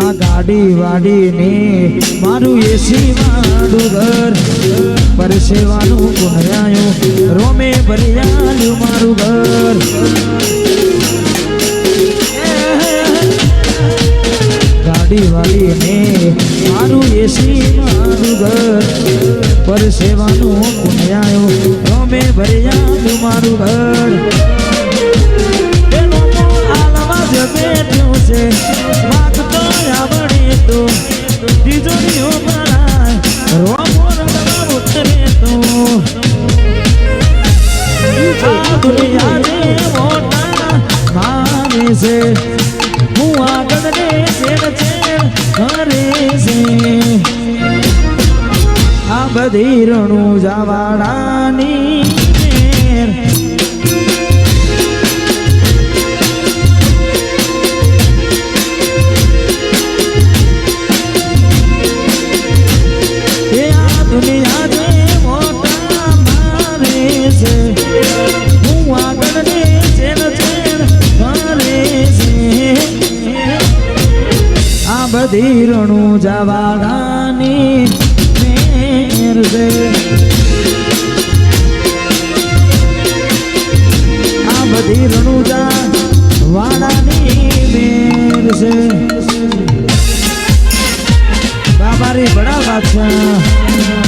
આ ગાડી વાડી ને મારું એસી વાળું ઘર પરસેવાનું ગુણ્યાયું રોમે ભરિયાલું મારું ઘર ગાડી વાળી ને મારું એસી મારું ઘર પરસેવાનું ગુણ્યાયું રોમે ભરિયાલું મારું ઘર બેઠું છે આવડે ઉતરે તો. આ દુનિયાને મોટા માને છે, હું આ બધી રણું જવાડાની આ જવાદાની મેરજે મેર આ બધી રણુજા વાડાની મેર છે બાબારી બડા બાદશાહ.